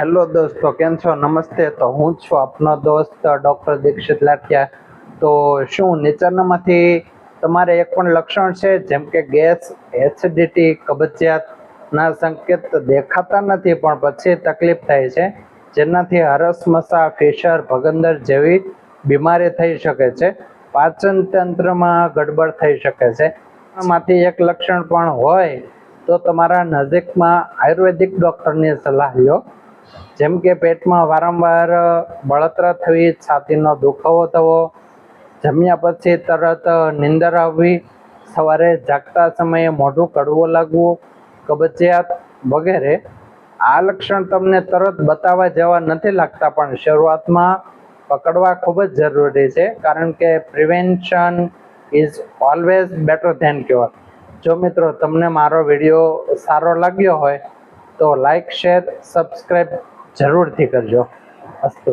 Hello દોસ્તો, કેમ છો? નમસ્તે. તો હું છું આપનો દોસ્ત, ડૉક્ટર દીક્ષિત લાઠિયા. તો શું, નીચેનામાંથી તમારે એક પણ લક્ષણ છે? જેમ કે ગેસ, એસિડિટી, કબજિયાતના સંકેત દેખાતા નથી, પણ પછી તકલીફ થાય છે. જેનાથી હરસમસા ફિશર, ભગંદર જેવી બીમારી થઈ શકે છે. પાચન તંત્રમાં ગડબડ થઈ શકે છે. આમાંથી એક લક્ષણ પણ હોય તો તમારા નજીકમાં આયુર્વેદિક ડૉક્ટરની સલાહ લ્યો જેમ કે પેટમાં વારંવાર બળતરા થવી, છાતીનો દુખાવો થવો, જમ્યા પછી તરત નીંદર આવવી, સવારે જાગતા સમયે મોઢું કડવું લાગવું, કબજિયાત વગેરે, આ લક્ષણ તમને તરત બતાવવા જેવા નથી લાગતા, પણ શરૂઆતમાં પકડવા ખૂબ જ જરૂરી છે, કારણ કે prevention is always better than cure. જો મિત્રો, તમને મારો વીડિયો સારો લાગ્યો હોય તો લાઈક શેર સબસ્ક્રાઈબ જરૂરથી કરજો. અસ્તુ.